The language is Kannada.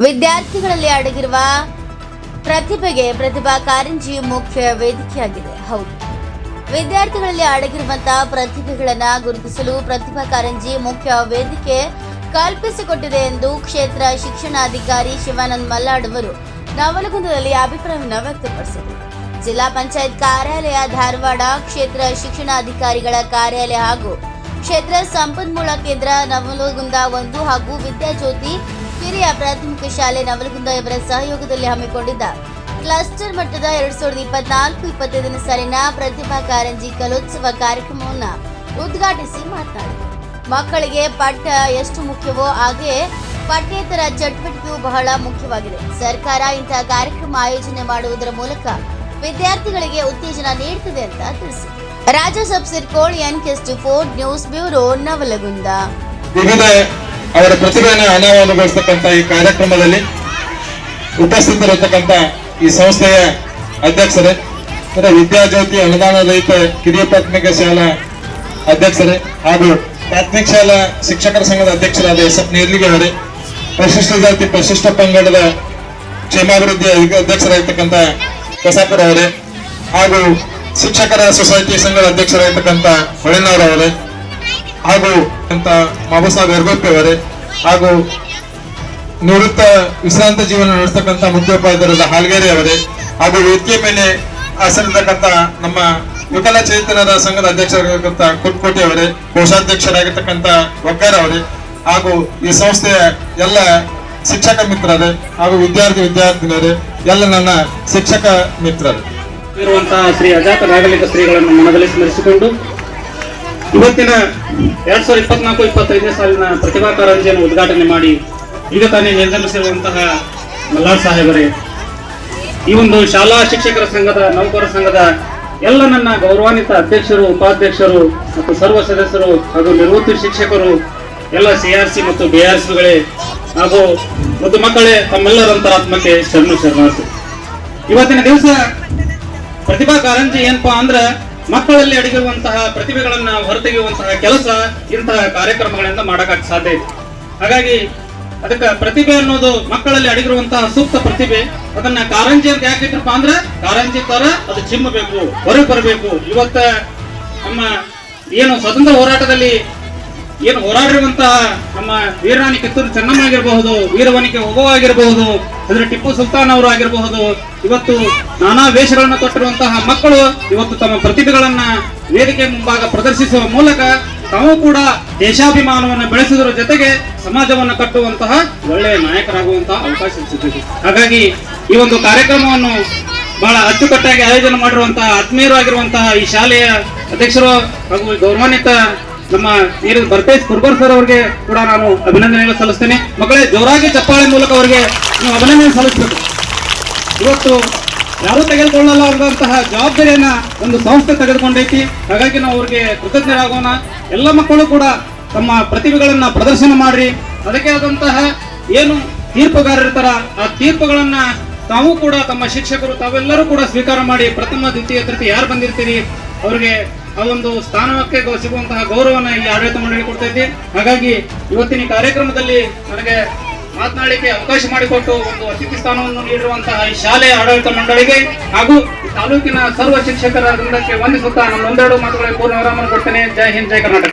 ವಿದ್ಯಾರ್ಥಿಗಳಲ್ಲಿ ಅಡಗಿರುವ ಪ್ರತಿಭೆಗೆ ಪ್ರತಿಭಾ ಕಾರಂಜಿ ಮುಖ್ಯ ವೇದಿಕೆಯಾಗಿದೆ. ಹೌದು. ವಿದ್ಯಾರ್ಥಿಗಳಲ್ಲಿ ಅಡಗಿರುವಂತಹ ಪ್ರತಿಭೆಗಳನ್ನ ಗುರುತಿಸಲು ಪ್ರತಿಭಾ ಕಾರಂಜಿ ಮುಖ್ಯ ವೇದಿಕೆ ಕಲ್ಪಿಸಿಕೊಟ್ಟಿದೆ ಎಂದು ಕ್ಷೇತ್ರ ಶಿಕ್ಷಣಾಧಿಕಾರಿ ಶಿವಾನಂದ್ ಮಲ್ಲಾಡ್ ಅವರು ನವಲಗುಂದದಲ್ಲಿ ಅಭಿಪ್ರಾಯವನ್ನು ವ್ಯಕ್ತಪಡಿಸಿದರು. ಜಿಲ್ಲಾ ಪಂಚಾಯತ್ ಕಾರ್ಯಾಲಯ ಧಾರವಾಡ ಕ್ಷೇತ್ರ ಶಿಕ್ಷಣಾಧಿಕಾರಿಗಳ ಕಾರ್ಯಾಲಯ ಹಾಗೂ ಕ್ಷೇತ್ರ ಸಂಪನ್ಮೂಲ ಕೇಂದ್ರ ನವಲಗುಂದ ಒಂದು ಹಾಗೂ ವಿದ್ಯಾಜ್ಯೋತಿ ಹಿರಿಯ ಪ್ರಾಥಮಿಕ ಶಾಲೆ ನವಲಗುಂದ ಇವರ ಸಹಯೋಗದಲ್ಲಿ ಹಮ್ಮಿಕೊಂಡಿದ್ದ ಕ್ಲಸ್ಟರ್ ಮಟ್ಟದ ಎರಡ್ ಸಾವಿರದ ಇಪ್ಪತ್ನಾಲ್ಕು ಇಪ್ಪತ್ತೈದನೇ ಸಾಲಿನ ಪ್ರತಿಭಾ ಕಾರಂಜಿ ಕಲೋತ್ಸವ ಕಾರ್ಯಕ್ರಮವನ್ನು ಉದ್ಘಾಟಿಸಿ ಮಾತನಾಡಿದರು. ಮಕ್ಕಳಿಗೆ ಪಠ್ಯ ಎಷ್ಟು ಮುಖ್ಯವೋ ಹಾಗೆಯೇ ಪಠ್ಯೇತರ ಚಟುವಟಿಕೆಯು ಬಹಳ ಮುಖ್ಯವಾಗಿದೆ. ಸರ್ಕಾರ ಇಂತಹ ಕಾರ್ಯಕ್ರಮ ಆಯೋಜನೆ ಮಾಡುವುದರ ಮೂಲಕ ವಿದ್ಯಾರ್ಥಿಗಳಿಗೆ ಉತ್ತೇಜನ ನೀಡುತ್ತದೆ ಅಂತ ತಿಳಿಸಿದರು. ರಾಜಾ ಸಬ್ಸಿರ್ಕೋಳ್ ಎನ್ ಕೆಸ್ಟಿ ಫೋರ್ ನ್ಯೂಸ್ ಬ್ಯೂರೋ ನವಲಗುಂದ. ಅವರ ಪ್ರತಿಭೆಯನ್ನು ಅನಾವರಣಗೊಳಿಸತಕ್ಕಂಥ ಈ ಕಾರ್ಯಕ್ರಮದಲ್ಲಿ ಉಪಸ್ಥಿತರಿರ್ತಕ್ಕಂಥ ಈ ಸಂಸ್ಥೆಯ ಅಧ್ಯಕ್ಷರೇ, ಮತ್ತೆ ವಿದ್ಯಾಜ್ಯೋತಿ ಅನುದಾನ ರಹಿತ ಕಿರಿಯ ಪ್ರಾಥಮಿಕ ಶಾಲಾ ಅಧ್ಯಕ್ಷರೇ ಹಾಗೂ ಪ್ರಾಥಮಿಕ ಶಾಲಾ ಶಿಕ್ಷಕರ ಸಂಘದ ಅಧ್ಯಕ್ಷರಾದ ಎಸ್ ಎಫ್ ನೇರ್ಲಿಗೆ ಅವರೇ ಪರಿಶಿಷ್ಟ ಜಾತಿ ಪ್ರಶಿಷ್ಟ ಪಂಗಡದ ಕ್ಷೇಮಾಭಿವೃದ್ಧಿ ಅಧ್ಯಕ್ಷರಾಗಿರ್ತಕ್ಕಂಥ ಕಸಾಪುರ ಅವರೇ ಹಾಗೂ ಶಿಕ್ಷಕರ ಸೊಸೈಟಿ ಸಂಘದ ಅಧ್ಯಕ್ಷರಾಗಿರ್ತಕ್ಕಂಥ ಹೊಳೆನವರವರೇ ಹಾಗೂ ಅಂತ ಬಾಬಾ ಯರ್ಗೋಪ್ಪಿ ಅವರೇ ಹಾಗೂ ನಿವೃತ್ತ ವಿಶ್ರಾಂತ ಜೀವನ ನಡೆಸ್ತಕ್ಕಂಥ ಮುಖ್ಯೋಪಾಧ್ಯಾಯರಾದ ಹಾಲ್ಗೇರಿ ಅವರೇ ಹಾಗೂ ವೇದಿಕೆ ಮೇಲೆ ಆಸನಿರ್ತಕ್ಕಂಥ ನಮ್ಮ ವಿಕಲಚೇತನರ ಸಂಘದ ಅಧ್ಯಕ್ಷರಾಗಿರ್ತಕ್ಕಂಥ ಕುಟ್ಕೋಟಿ ಅವರೇ, ಕೋಶಾಧ್ಯಕ್ಷರಾಗಿರ್ತಕ್ಕಂಥ ವಕ್ಕಾರ ಅವರೇ ಹಾಗೂ ಈ ಸಂಸ್ಥೆಯ ಎಲ್ಲ ಶಿಕ್ಷಕ ಮಿತ್ರರೇ ಹಾಗೂ ವಿದ್ಯಾರ್ಥಿ ವಿದ್ಯಾರ್ಥಿನಿಯರೇ, ಎಲ್ಲ ನನ್ನ ಶಿಕ್ಷಕ ಮಿತ್ರರು. ಇರುವಂತಹ ಶ್ರೀ ಅಜಾತ ನಾಗಲಿಕ ಶ್ರೀಗಳನ್ನು ಮನದಲ್ಲಿ ಸ್ಮರಿಸಿಕೊಂಡು ಇವತ್ತಿನ ಎರಡ್ ಸಾವಿರದ ಇಪ್ಪತ್ನಾಲ್ಕು, ಇಪ್ಪತ್ತೈದನೇ ಸಾಲಿನ ಪ್ರತಿಭಾ ಕಾರಂಜಿಯನ್ನು ಉದ್ಘಾಟನೆ ಮಾಡಿ, ಈಗ ತಾನೇ ನಿರ್ಗಮಿಸಿರುವಂತಹ ಮಲ್ಲಾರ್ ಸಾಹೇಬರೇ, ಈ ಒಂದು ಶಾಲಾ ಶಿಕ್ಷಕರ ಸಂಘದ, ನೌಕರ ಸಂಘದ ಎಲ್ಲ ನನ್ನ ಗೌರವಾನ್ವಿತ ಅಧ್ಯಕ್ಷರು, ಉಪಾಧ್ಯಕ್ಷರು ಮತ್ತು ಸರ್ವ ಸದಸ್ಯರು ಹಾಗೂ ನಿವೃತ್ತಿ ಶಿಕ್ಷಕರು, ಎಲ್ಲ ಸಿ ಆರ್ ಸಿ ಮತ್ತು ಬಿ ಆರ್ ಸಿಗಳೇ ಹಾಗೂ ಮತ್ತು ಮಕ್ಕಳೇ ತಮ್ಮೆಲ್ಲರಂತರಾತ್ಮಕ್ಕೆ ಶರಣು ಶರಣಾರ್ಥಿ ಇವತ್ತಿನ ದಿವಸ ಪ್ರತಿಭಾ ಕಾರಂಜಿ ಏನಪ್ಪಾ ಅಂದ್ರ ಮಕ್ಕಳಲ್ಲಿ ಅಡಗಿರುವಂತಹ ಪ್ರತಿಭೆಗಳನ್ನ ಹೊರತೆಗೆಯುವಂತಹ ಕೆಲಸ ಇಂತಹ ಕಾರ್ಯಕ್ರಮಗಳಿಂದ ಮಾಡಕ್ ಸಾಧ್ಯ ಇದೆ. ಹಾಗಾಗಿ ಅದಕ್ಕೆ ಪ್ರತಿಭೆ ಅನ್ನೋದು ಮಕ್ಕಳಲ್ಲಿ ಅಡಗಿರುವಂತಹ ಸೂಕ್ತ ಪ್ರತಿಭೆ, ಅದನ್ನ ಕಾರಂಜಿ ಅಂತ ಯಾಕೆ ಇದ್ರಪ್ಪ ಅಂದ್ರೆ ಕಾರಂಜಿ ತರ ಅದು ಚಿಮ್ಮಬೇಕು, ಹೊರಗೆ ಬರಬೇಕು. ಇವತ್ತ ನಮ್ಮ ಏನು ಸ್ವತಂತ್ರ ಹೋರಾಟದಲ್ಲಿ ಏನು ಹೋರಾಡಿರುವಂತಹ ನಮ್ಮ ವೀರರಾಣಿ ಕಿತ್ತೂರು ಚೆನ್ನಮ್ಮ ಆಗಿರಬಹುದು ವೀರವನಿಕೆ ಹೋಗೋ ಆಗಿರಬಹುದು ಅಂದ್ರೆ ಟಿಪ್ಪು ಸುಲ್ತಾನ್ ಅವರು ಆಗಿರಬಹುದು, ಇವತ್ತು ನಾನಾ ವೇಷಗಳನ್ನು ತೊಟ್ಟಿರುವಂತಹ ಮಕ್ಕಳು ಇವತ್ತು ತಮ್ಮ ಪ್ರತಿಭೆಗಳನ್ನ ವೇದಿಕೆ ಮುಂಭಾಗ ಪ್ರದರ್ಶಿಸುವ ಮೂಲಕ ತಾವು ಕೂಡ ದೇಶಾಭಿಮಾನವನ್ನು ಬೆಳೆಸುವುದರ ಜೊತೆಗೆ ಸಮಾಜವನ್ನು ಕಟ್ಟುವಂತಹ ಒಳ್ಳೆಯ ನಾಯಕರಾಗುವಂತಹ ಅವಕಾಶ ಸಿಗ್ತದೆ ಹಾಗಾಗಿ ಈ ಒಂದು ಕಾರ್ಯಕ್ರಮವನ್ನು ಬಹಳ ಅಚ್ಚುಕಟ್ಟಾಗಿ ಆಯೋಜನೆ ಮಾಡಿರುವಂತಹ ಆತ್ಮೀಯರು ಆಗಿರುವಂತಹ ಈ ಶಾಲೆಯ ಅಧ್ಯಕ್ಷರು ಹಾಗೂ ಗೌರವಾನ್ವಿತ ನಮ್ಮ ಏನು ಬರ್ತೇಶ್ ಕುರ್ಬರ್ ಸರ್ ಅವರಿಗೆ ಕೂಡ ನಾನು ಅಭಿನಂದನೆಗಳು ಸಲ್ಲಿಸ್ತೇನೆ. ಮಕ್ಕಳೇ ಜೋರಾಗಿ ಚಪ್ಪಾಳೆ ಮೂಲಕ ಅವರಿಗೆ ನೀವು ಅಭಿನಂದನೆ ಸಲ್ಲಿಸಬೇಕು. ಇವತ್ತು ಯಾರು ತೆಗೆದುಕೊಳ್ಳಲ್ಲ ಅನ್ನುವಂತಹ ಜವಾಬ್ದಾರಿಯನ್ನ ಒಂದು ಸಂಸ್ಥೆ ತೆಗೆದುಕೊಂಡೈತಿ. ಹಾಗಾಗಿ ನಾವು ಅವ್ರಿಗೆ ಕೃತಜ್ಞರಾಗೋಣ. ಎಲ್ಲ ಮಕ್ಕಳು ಕೂಡ ತಮ್ಮ ಪ್ರತಿಭೆಗಳನ್ನ ಪ್ರದರ್ಶನ ಮಾಡ್ರಿ. ಅದಕ್ಕೆ ಆದಂತಹ ಏನು ತೀರ್ಪುಗಾರರಿರ್ತಾರ ಆ ತೀರ್ಪುಗಳನ್ನ ತಾವು ಕೂಡ ತಮ್ಮ ಶಿಕ್ಷಕರು ತಾವೆಲ್ಲರೂ ಕೂಡ ಸ್ವೀಕಾರ ಮಾಡಿ ಪ್ರಥಮ, ದ್ವಿತೀಯ, ತೃತೀಯ ಯಾರು ಬಂದಿರ್ತೀರಿ? ಅವ್ರಿಗೆ ಆ ಒಂದು ಸ್ಥಾನಕ್ಕೆ ಸಿಗುವಂತಹ ಗೌರವನ ಈ ಆಡಳಿತ ಮಂಡಳಿ ಕೊಡ್ತೈತಿ. ಹಾಗಾಗಿ ಇವತ್ತಿನ ಕಾರ್ಯಕ್ರಮದಲ್ಲಿ ನನಗೆ ಮಾತನಾಡಲಿಕ್ಕೆ ಅವಕಾಶ ಮಾಡಿಕೊಟ್ಟು ಒಂದು ಅತಿಥಿ ಸ್ಥಾನವನ್ನು ನೀಡಿರುವಂತಹ ಈ ಶಾಲೆಯ ಆಡಳಿತ ಮಂಡಳಿಗೆ ಹಾಗೂ ತಾಲೂಕಿನ ಸರ್ವ ಶಿಕ್ಷಕರ ವೃಂದಕ್ಕೆ ವಂದಿಸುತ್ತಾ ನನ್ನ ಒಂದೆರಡು ಮಾತುಗಳಿಗೆ ಪೂರ್ಣ ವಿರಾಮ ಕೊಡ್ತೇನೆ. ಜೈ ಹಿಂದ್, ಜೈ ಕರ್ನಾಟಕ.